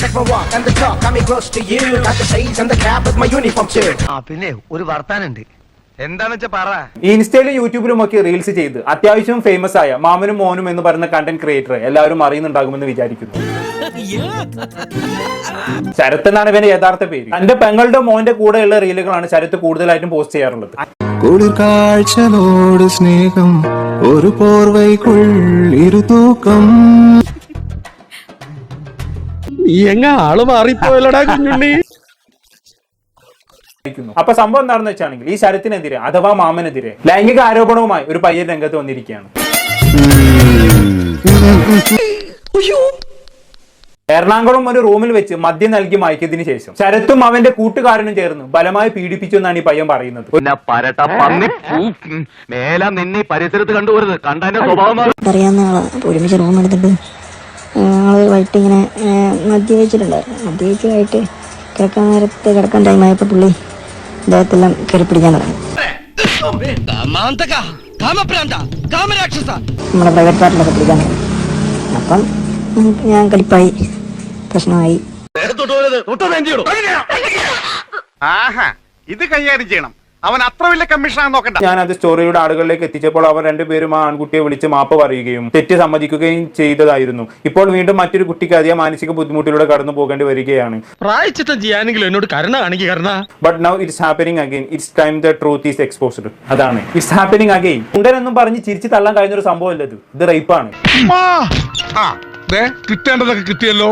Check my walk and the talk, got me close to you. Got the shades and the cap with my uniform too. ആ പിന്നെ ഒരു വർത്താനുണ്ട്. എന്താന്ന് വെച്ചാ പറ. ഇൻസ്റ്റയിലും യൂട്യൂബിലും ഒക്കെ റീൽസ് ചെയ്ത് അത്യാവശ്യം ഫേമസ് ആയ മാമനും മോനും എന്ന് പറയുന്ന കണ്ടന്റ് ക്രിയേറ്റർ എല്ലാവരും അറിയുന്നുണ്ടാകുമെന്ന് വിചാരിക്കുന്നു. ശരത് എന്നാണ് ഇവന്റെ യഥാർത്ഥ പേര്. തന്റെ പെങ്ങളുടെ മോന്റെ കൂടെയുള്ള റീലുകളാണ് ശരത് കൂടുതലായിട്ടും പോസ്റ്റ് ചെയ്യാറുള്ളത്. കുളിർ സ്നേഹം ഒരു പോർവൈക്കുൾ എങ്ങ ആൾ മാറിപ്പോയല്ലടാ കുഞ്ഞുണ്ണി. അപ്പൊ സംഭവം എന്താണെന്ന് വെച്ചാണെങ്കിൽ ഈ ശരത്തിനെതിരെ അഥവാ മാമനെതിരെ ലൈംഗിക ആരോപണവുമായി ഒരു പയ്യൻ രംഗത്ത് വന്നിരിക്കുകയാണ്. എറണാകുളം ഒരു റൂമിൽ വെച്ച് മദ്യം നൽകി മയക്കിയതിനു ശേഷം ശരത്തും അവന്റെ കൂട്ടുകാരനും ചേർന്ന് ബലമായി പീഡിപ്പിച്ചു എന്നാണ് ഈ പയ്യൻ പറയുന്നത്. പിന്നെ പരട്ട പന്നി മേല നിന്നെ പരിസരത്ത് കണ്ടുപോരുത്. സ്വഭാവം ഒരുമിച്ച് റൂം എടുത്തിട്ട് ഞങ്ങൾ വൈകിട്ട് ഇങ്ങനെ മദ്യപിച്ചിട്ടുണ്ടായിരുന്നു മദ്യപിച്ചതായിട്ട് കിടക്കാൻ നേരത്ത് കിടക്കാൻ ടൈമായപ്പോൾ പുള്ളി ദേഹത്തെല്ലാം കയറി പിടിക്കാൻ തുടങ്ങി. നമ്മുടെ പ്രൈവറ്റ് പാർട്ടിലൊക്കെ പിടിക്കാൻ തുടങ്ങി. അപ്പം ഞാൻ കലിപ്പായി. പ്രശ്നമായി. ഇത് കൈകാര്യം ചെയ്യണം. അവൻ അത്ര വലിയ കമ്മീഷനാണ് നോക്കണ്ട. ഞാൻ അത് സ്റ്റോറിയുടെ ആളുകളിലേക്ക് എത്തിച്ചപ്പോൾ അവർ രണ്ടുപേരും ആ ആൺകുട്ടിയെ വിളിച്ച് മാപ്പ് പറയുകയും തെറ്റ് സമ്മതിക്കുകയും ചെയ്തതായിരുന്നു. ഇപ്പോൾ വീണ്ടും മറ്റൊരു കുട്ടിക്ക് അധികം മാനസിക ബുദ്ധിമുട്ടിലൂടെ കടന്നു പോകേണ്ടി വരികയാണ്. പ്രായച്ചിത്തം ചെയ്യാനെങ്കിലും എന്നോട് കരുണ കാണിക്കുക കരുണ. But now it's happening again it's time the truth is exposed അതാണ്. ഇറ്റ്സ് ഹാപ്പനിങ് അഗെയിൻ ഉണ്ടനെന്നും പറഞ്ഞ് ചിരിച്ച് തള്ളാൻ കഴിഞ്ഞൊരു ഒരു സംഭവം അല്ലത് ഇത് റേപ്പാണ് കിട്ടേണ്ടതൊക്കെ കിട്ടിയല്ലോ.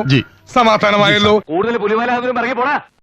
സമാധാനമായല്ലോ. കൂടുതൽ പുലിമല പോടാ.